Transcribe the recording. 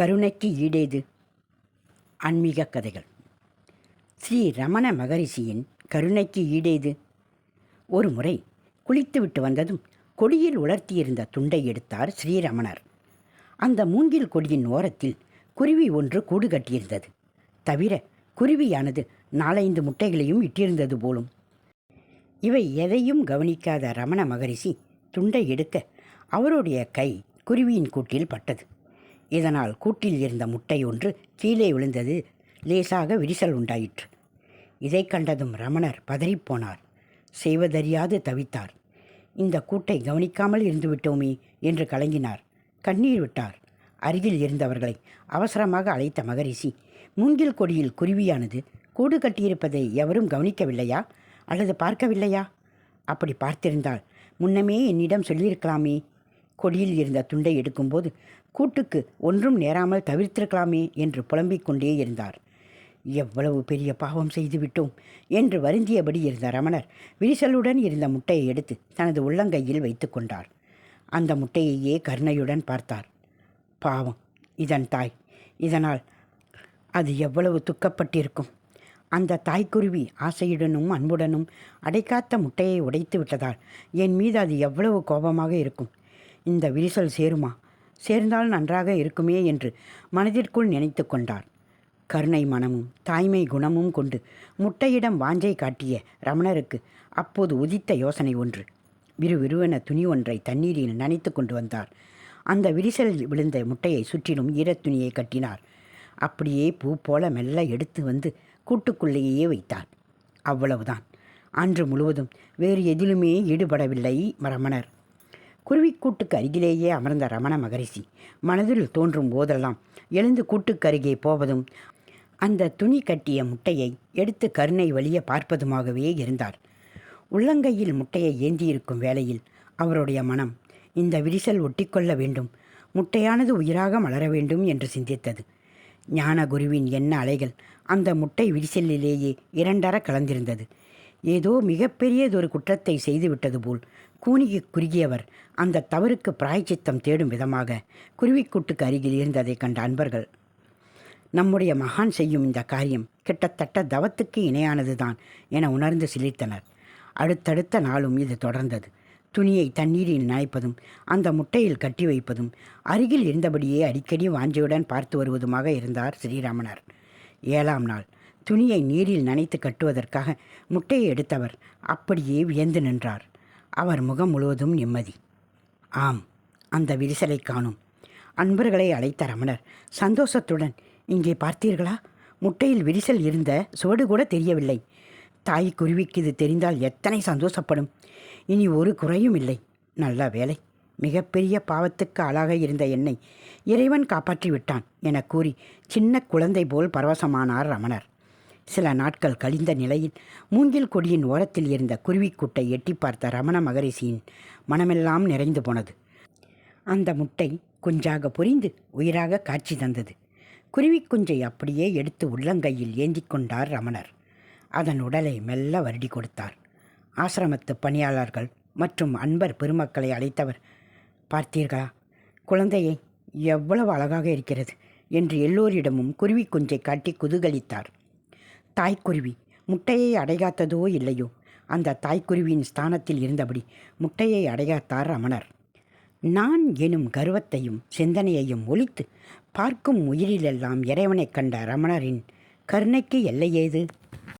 கருணைக்கு ஈடேது. ஆன்மீக கதைகள். ஸ்ரீ ரமண மகரிஷியின் கருணைக்கு ஈடேது. ஒரு முறை குளித்துவிட்டு வந்ததும் கொடியில் உலர்த்தியிருந்த துண்டை எடுத்தார் ஸ்ரீரமணர். அந்த மூங்கில் கொடியின் ஓரத்தில் குருவி ஒன்று கூடு கட்டியிருந்தது. தவிர குருவியானது நாலைந்து முட்டைகளையும் இட்டிருந்தது போலும். இவை எதையும் கவனிக்காத ரமண மகரிஷி துண்டை எடுக்க அவருடைய கை குருவியின் கூட்டில் பட்டது. இதனால் கூட்டில் இருந்த முட்டை ஒன்று கீழே விழுந்தது. லேசாக விரிசல் உண்டாயிற்று. இதை கண்டதும் ரமணர் பதறிப்போனார். செய்வதறியாது தவித்தார். இந்த கூட்டை கவனிக்காமல் இருந்துவிட்டோமே என்று கலங்கினார். கண்ணீர் விட்டார். அருகில் இருந்தவர்களை அவசரமாக அழைத்த மகரிஷி மூங்கில் கொடியில் குருவியானது கூடு கட்டியிருப்பதை எவரும் கவனிக்கவில்லையா? அல்லது பார்க்கவில்லையா? அப்படி பார்த்திருந்தால் முன்னமே என்னிடம் சொல்லியிருக்கலாமே. கொடியில் இருந்த துண்டை எடுக்கும்போது கூட்டுக்கு ஒன்றும் நேராமல் தவிர்த்திருக்கலாமே என்று புலம்பிக் கொண்டே இருந்தார். எவ்வளவு பெரிய பாவம் செய்துவிட்டோம் என்று வருந்தியபடி இருந்த ரமணர் விரிசலுடன் இருந்த முட்டையை எடுத்து தனது உள்ளங்கையில் வைத்து கொண்டார். அந்த முட்டையையே கருணையுடன் பார்த்தார். பாவம் இதன் தாய் இதனால் அது எவ்வளவு துக்கப்பட்டிருக்கும். அந்த தாய்க்குருவி ஆசையுடனும் அன்புடனும் அடைக்காத்த முட்டையை உடைத்து விட்டதால் என் மீது அது எவ்வளவு கோபமாக இருக்கும். இந்த விரிசல் சேருமா? சேர்ந்தால் நன்றாக இருக்குமே என்று மனதிற்குள் நினைத்து கொண்டார். கருணை மனமும் தாய்மை குணமும் கொண்டு முட்டையிடம் வாஞ்சை காட்டிய ரமணருக்கு அப்போது உதித்த யோசனை ஒன்று. விறுவிறுவென துணி ஒன்றை தண்ணீரில் நனைத்து கொண்டு வந்தார். அந்த விரிசலில் விழுந்த முட்டையை சுற்றிலும் ஈரத்துணியை கட்டினார். அப்படியே பூ போல மெல்ல எடுத்து வந்து கூட்டுக்குள்ளேயே வைத்தார். அவ்வளவுதான். அன்று முழுவதும் வேறு எதிலுமே ஈடுபடவில்லை ரமணர். குருவிக்கூட்டுக்கு அருகிலேயே அமர்ந்த ரமண மகரிஷி மனதில் தோன்றும் போதெல்லாம் எழுந்து கூட்டுக்கு அருகே போவதும் அந்த துணி கட்டிய முட்டையை எடுத்து கருணை வழிய பார்ப்பதுமாகவே இருந்தார். உள்ளங்கையில் முட்டையை ஏந்தியிருக்கும் வேளையில் அவருடைய மனம் இந்த விரிசல் ஒட்டிக்கொள்ள வேண்டும் முட்டையானது உயிராக மலர வேண்டும் என்று சிந்தித்தது. ஞான குருவின் எண்ண அலைகள் அந்த முட்டை விரிசலிலேயே இரண்டர கலந்திருந்தது. ஏதோ மிகப்பெரியதொரு குற்றத்தை செய்துவிட்டது போல் கூனிக்கு குறுகியவர் அந்த தவறுக்கு பிராய்ச்சித்தம் தேடும் விதமாக குருவிக்கூட்டுக்கு அருகில் இருந்ததை கண்ட அன்பர்கள். நம்முடைய மகான் செய்யும் இந்த காரியம் கிட்டத்தட்ட தவத்துக்கு இணையானதுதான் என உணர்ந்து சிலித்தனர் அடுத்தடுத்த நாளும் இது தொடர்ந்தது. துணியை தண்ணீரில் நனைப்பதும் அந்த முட்டையில் கட்டி வைப்பதும் அருகில் இருந்தபடியே அடிக்கடி வாஞ்சியுடன் பார்த்து வருவதுமாக இருந்தார் ஸ்ரீராமனார். ஏழாம் நாள். துணியை நீரில் நனைத்து கட்டுவதற்காக முட்டையை எடுத்தவர் அப்படியே வியந்து நின்றார். அவர் முகம் முழுவதும் நிம்மதி. ஆம் அந்த விரிசலை காணும். அன்பர்களை அழைத்த ரமணர் சந்தோஷத்துடன் இங்கே பார்த்தீர்களா? முட்டையில் விரிசல் இருந்த சுவடு கூட தெரியவில்லை. தாய் குருவிக்கு இது தெரிந்தால் எத்தனை சந்தோஷப்படும். இனி ஒரு குறையும் இல்லை. நல்ல வேலை மிகப்பெரிய பாவத்துக்கு ஆளாக இருந்த என்னை இறைவன் காப்பாற்றி விட்டான் என கூறி சின்ன குழந்தை போல் பரவசமானார் ரமணர். சில நாட்கள் கழிந்த நிலையில் மூங்கில் கொடியின் ஓரத்தில் இருந்த குருவிக்கூட்டை எட்டி பார்த்த ரமண மகரிஷியின் மனமெல்லாம் நிறைந்து போனது. அந்த முட்டை குஞ்சாக பொரிந்து உயிராக காட்சி தந்தது. குருவிக்குஞ்சை அப்படியே எடுத்து உள்ளங்கையில் ஏந்தி கொண்டார் ரமணர். அதன் உடலை மெல்ல வருடி கொடுத்தார். ஆசிரமத்து பணியாளர்கள் மற்றும் அன்பர் பெருமக்களை அழைத்தவர் பார்த்தீர்களா குழந்தையை எவ்வளவு அழகாக இருக்கிறது என்று எல்லோரிடமும் குருவி குஞ்சை காட்டி குதூகலித்தார். தாய்க்குருவி. முட்டையை அடைகாத்ததோ இல்லையோ? அந்த தாய்க்குருவியின் ஸ்தானத்தில் இருந்தபடி முட்டையை அடைகாத்தார் ரமணர். நான் எனும் கர்வத்தையும் சிந்தனையையும் ஒழித்து பார்க்கும் உயிரிலெல்லாம் இறைவனைக் கண்ட ரமணரின் கருணைக்கு எல்லையேது